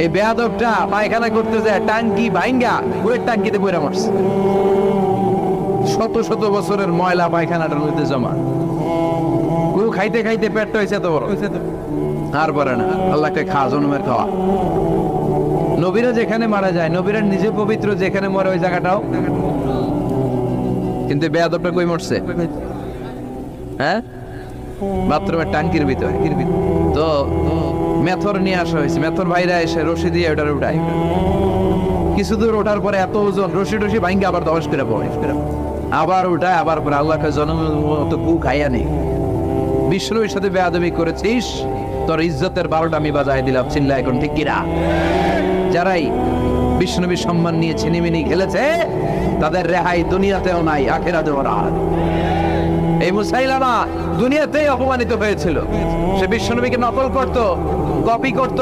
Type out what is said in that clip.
এই বেয়াদবটা পায়খানা করতে যায় টাঙ্কি ভাইঙ্গা ওই টাঙ্কিতে পয়রা মারছে। শত শত বছরের ময়লা পায়খানাটার মধ্যে জমা। কেউ খাইতে খাইতে পেটটা হয়েছে এত বড়। আর পারে না আল্লাহকে খাওয়া জন্মের খাওয়া। নবীরা যেখানে মারা যায় নবীরা নিজে পবিত্র যেখানে মরে ওই জায়গাটাও। কিন্তু বেয়াদবটা কই মরছে? হ্যাঁ? বাথরুমের টাঙ্কির ভিতরে। মেথর নিয়ে আসা হয়েছে। মেথর ভাইরা এসে রশি দিয়ে ওটার উঠায়। কিছু দূর ওঠার পরে এত ওজন, রশি টসি ভাঙ্গে আবার দশ করে পড়ে আবার উঠায়, আবার পরে আল্লাহকে জন্ম গু খাইয়া নেই। বিষ্ণুর সাথে করেছিস? তোর ইজ্জতের বারোটা আমি বাজায় দিলাম চিল্লা এখন ঠিক কিরা? যারাই বিষ্ণুবীর সম্মান নিয়ে ছিনিমিনি খেলেছে, তাদের রেহাই দুনিয়াতেও নাই, আখেরাতেও না এই মুসাইলামা দুনিয়াতেই অপমানিত হয়েছিল। সে বিশ্বনবীকে নকল করত কপি করত।